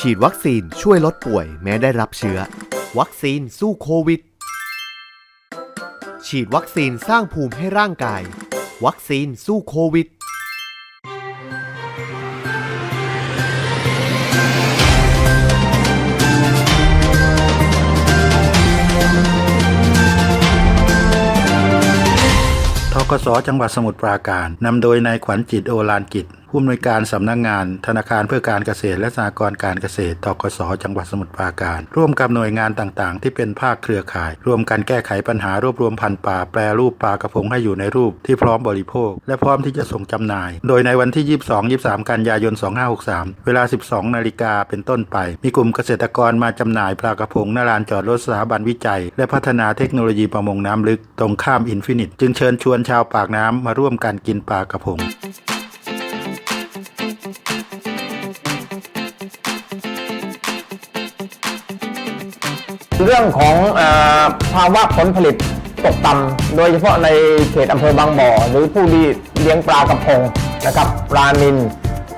ฉีดวัคซีนช่วยลดป่วยแม้ได้รับเชื้อ วัคซีนสู้โควิด ฉีดวัคซีนสร้างภูมิให้ร่างกาย วัคซีนสู้โควิด ทกสจังหวัดสมุทรปราการ นำโดยนายขวัญจิตโอลานกิจ ผู้อำนวยการสำนักงงาน ธนาคารเพื่อการเกษตรและสหกรณ์การเกษตรทกสจังหวัดสมุทรปราการ ร่วมกับหน่วยงานต่างๆ ที่เป็นภาคเครือข่าย ร่วมกันแก้ไขปัญหารวบรวมพันธุ์ปลาแปรรูปปลากระพงให้อยู่ในรูปที่พร้อมบริโภค และพร้อมที่จะส่งจำหน่าย โดยในวันที่ 22-23 กันยายน 2563 เวลา 12 นาฬิกาเป็นต้นไป มีกลุ่มเกษตรกรมาจำหน่ายปลากระพงหน้าลานจอดรถสถาบันวิจัย และพัฒนาเทคโนโลยีประมงน้ำลึกตรงข้ามอินฟินิต จึงเชิญชวนชาวปากน้ำมาร่วมกันกินปลากระพง เรื่องของออภาวะผลผลิตตกต่ำโดยเฉพาะในเขตอำเภอบางบ่อ หรือผู้ที่เลี้ยงปลากระพงนะครับปลานิล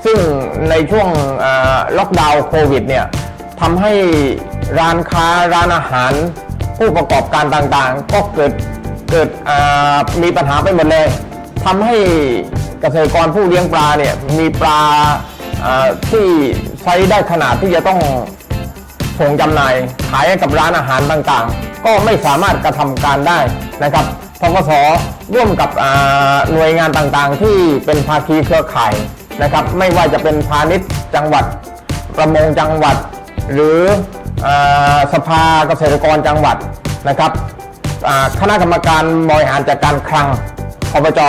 ซึ่งในช่วงอ่อล็อกดาวน์โควิดเนี่ยทำให้ร้านค้าร้านอาหาร ผู้ประกอบการต่างๆ ก็เกิดเกิดอ่อมีปัญหาไปหมดเลยทำให้เกษตรกรผู้เลี้ยงปลาเนี่ยมีปลาอ่อที่ไซส์ได้ขนาดที่จะต้อง ส่งจำหน่ายขายให้กับร้านอาหารต่างๆ ก็ไม่สามารถกระทำการได้นะครับทกสร่วมกับหน่วยงานต่างๆ ที่เป็นภาคีเครือข่ายนะครับ ไม่ว่าจะเป็นพาณิชย์จังหวัด ประมงจังหวัด หรืออสภาเกษตรกรจังหวัดนะครับคณะกรรมการบริหารจัดการคลังอบจ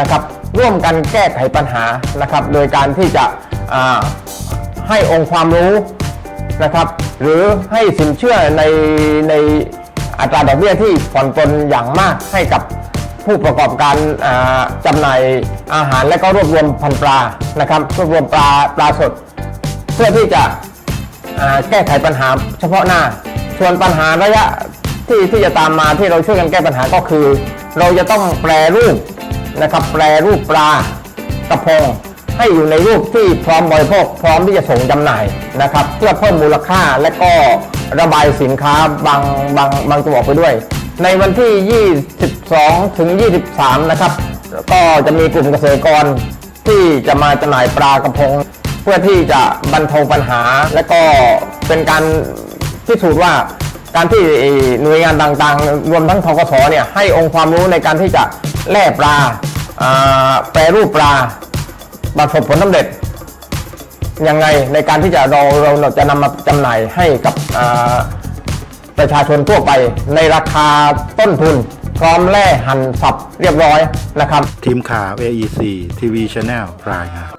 นะครับ ร่วมกันแก้ไขปัญหานะครับ โดยการที่จะให้องค์ความรู้ นะครับ หรือให้สินเชื่อในในอัตราดอกเบี้ยที่ผ่อนปลนอย่างมากให้กับผู้ประกอบการจำหน่ายอาหารและก็รวบรวมพันปลานะครับรวบรวมปลาปลาสด เพื่อที่จะแก้ไขปัญหาเฉพาะหน้า ส่วนปัญหาระยะที่ที่จะตามมาที่เราช่วยกันแก้ปัญหาก็คือ เราจะต้องแปรรูปนะครับแปรรูปปลากระพง ให้อยู่ในรูปที่พร้อมบริโภคพร้อมที่จะส่งจำหน่ายนะครับ เพื่อเพิ่มมูลค่าและก็ระบายสินค้าบางบางบางตัวออกไปด้วย ในวันที่ 22 ถึง 23 นะครับ ก็จะมีกลุ่มเกษตรกรที่จะมาจำหน่ายปลากระพง เพื่อที่จะบรรเทาปัญหา และก็เป็นการพิสูจน์ว่าการที่หน่วยงานต่างๆ รวมทั้งทกสเนี่ยให้องค์ความรู้ในการที่จะแล่ปลาอ่าแปรรูปปลา ประสบผลสำเร็จยังไงในการที่จะเราเราเราจะนำมาจำหน่ายให้กับอ่าประชาชนทั่วไปในราคาต้นทุน พร้อมแล่หั่นสับเรียบร้อยนะครับ ทีมข่าว AEC TV Channel รายงาน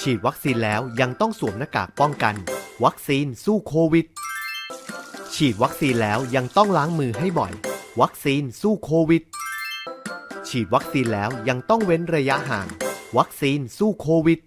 ฉีดวัคซีนแล้วยังต้องสวมหน้ากากป้องกัน วัคซีนสู้โควิด ฉีดวัคซีนแล้วยังต้องล้างมือให้บ่อย วัคซีนสู้โควิด ฉีดวัคซีนแล้วยังต้องเว้นระยะห่าง วัคซีนสู้โควิด